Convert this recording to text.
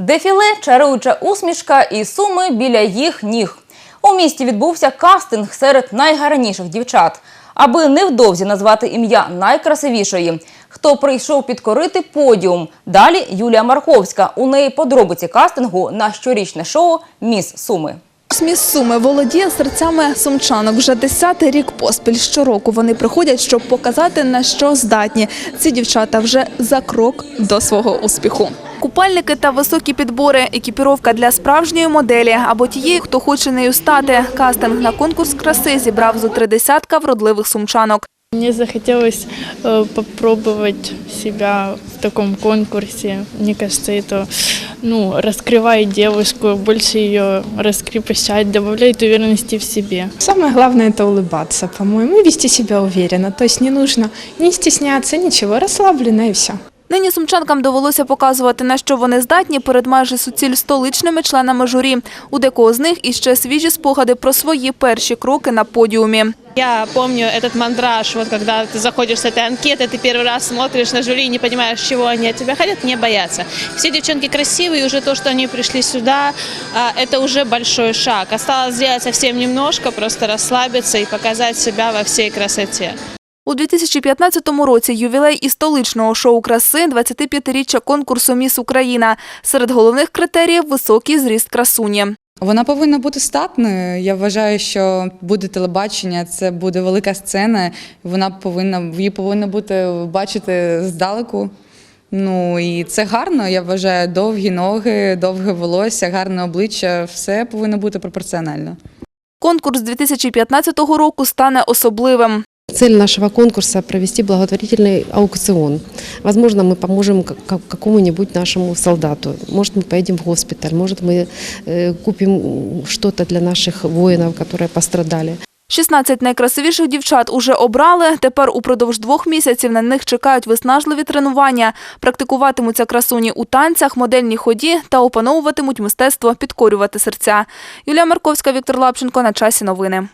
Дефіле, чаруюча усмішка і суми біля їх ніг. У місті відбувся кастинг серед найгарніших дівчат. Аби невдовзі назвати ім'я найкрасивішої. Хто прийшов підкорити подіум? Далі Юлія Марковська. У неї подробиці кастингу на щорічне шоу Міс Суми. Міс Суми володіє серцями сумчанок вже десятий рік поспіль. Щороку вони приходять, щоб показати на що здатні. Ці дівчата вже за крок до свого успіху. Купальники та високі підбори, екіпіровка для справжньої моделі або тієї, хто хоче нею стати. Кастинг на конкурс краси зібрав зо три десятка вродливих сумчанок. Мне захотелось э, попробовать себя в таком конкурсе. Мне кажется, это ну, раскрывает девушку, больше ее раскрепощает, добавляет уверенности в себе. Самое главное это улыбаться, по-моему, и вести себя уверенно. То есть не нужно не стесняться, ничего, расслабленно и все. Нині сумчанкам довелося показувати, на що вони здатні перед майже суціль столичними членами журі. У декого з них іще свіжі спогади про свої перші кроки на подіумі. Я помню этот мандраж, вот когда ты заходишь с этой анкеты, ты первый раз смотришь на жюри и не понимаешь, чего они от тебя хотят, не бояться. Все девчонки красивые, и уже то, что они пришли сюда, а, это уже большой шаг. Осталось сделать совсем немножко, просто расслабиться и показать себя во всей красоте. У 2015 році ювілей і столичного шоу краси 25-річчя конкурсу «Міс Україна». Серед головних критеріїв – високий зріст красуні. Вона повинна бути статною. Я вважаю, що буде телебачення, це буде велика сцена. Вона повинна її повинно бути бачити здалеку. Ну і це гарно. Я вважаю, довгі ноги, довге волосся, гарне обличчя. Все повинно бути пропорціонально. Конкурс 2015 року стане особливим. Цель нашего конкурса – провести благотворительный аукцион. Возможно, мы поможем к- к- какому-нибудь нашему солдату. Может, мы поедем в госпиталь, может, мы э, купим что-то для наших воинов, которые пострадали. 16 найкрасивіших дівчат уже обрали. Тепер упродовж двох місяців на них чекають виснажливі тренування. Практикуватимуться красуні у танцях, модельній ході та опановуватимуть мистецтво підкорювати серця. Юлія Марковська, Віктор Лапченко. На часі новини.